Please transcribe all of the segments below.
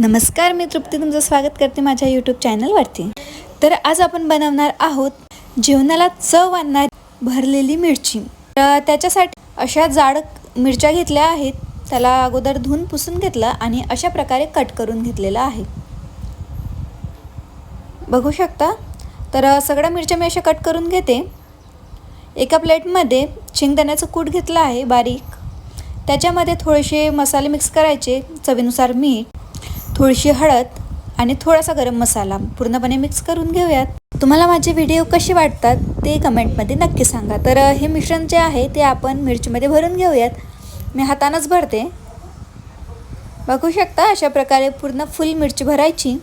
नमस्कार मी तृप्ती तुमचं स्वागत करते माझ्या यूट्यूब चॅनलवरती. तर आज आपण बनवणार आहोत जेवणाला चव आणणारी भरलेली मिरची. तर त्याच्यासाठी अशा जाड मिरच्या घेतल्या आहेत. त्याला अगोदर धुवून पुसून घेतलं आणि अशा प्रकारे कट करून घेतलेलं आहे. बघू शकता? तर सगळ्या मिरच्या मी अशा कट करून घेते. एका प्लेटमध्ये शेंगदाण्याचं कूट घेतलं आहे बारीक. त्याच्यामध्ये थोडेसे मसाले मिक्स करायचे चवीनुसार मीठ थोडीशी हळद आणि थोडासा गरम मसाला पूर्णपणे मिक्स करून घेऊयात. तुम्हाला माझे व्हिडिओ कसे वाटतात ते कमेंटमध्ये नक्की सांगा. तर हे मिश्रण जे आहे ते आपण मिरचीमध्ये भरून घेऊयात. मी हातानंच भरते. बघू शकता अशा प्रकारे पूर्ण फुल मिरची भरायची.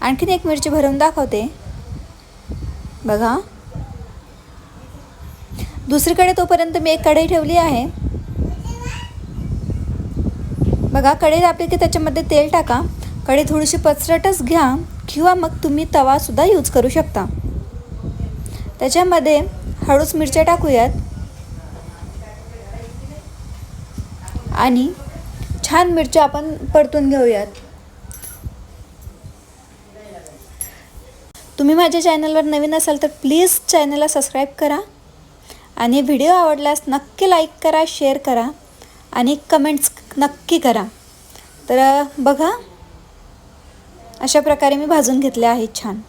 आणखीन एक मिरची भरून दाखवते. बघा. दुसरीकडे तोपर्यंत मी एक कढई ठेवली आहे. बघा कढई आपली की त्याच्यामध्ये तेल टाका. कढई थोडीशी पचरटच घ्या किंवा मग तुम्ही तवासुद्धा यूज करू शकता. त्याच्यामध्ये हळूच मिरच्या टाकूयात. आणि छान मिरच्या आपण परतून घेऊयात. तुम्ही माझ्या चॅनलवर नवीन असाल तर प्लीज चॅनलला सबस्क्राईब करा. आणि व्हिडिओ आवडल्यास नक्की लाईक करा शेअर करा आणि कमेंट्स नक्की करा. तर बघा अशा प्रकारे मी भाजून घेतले आहेत छान.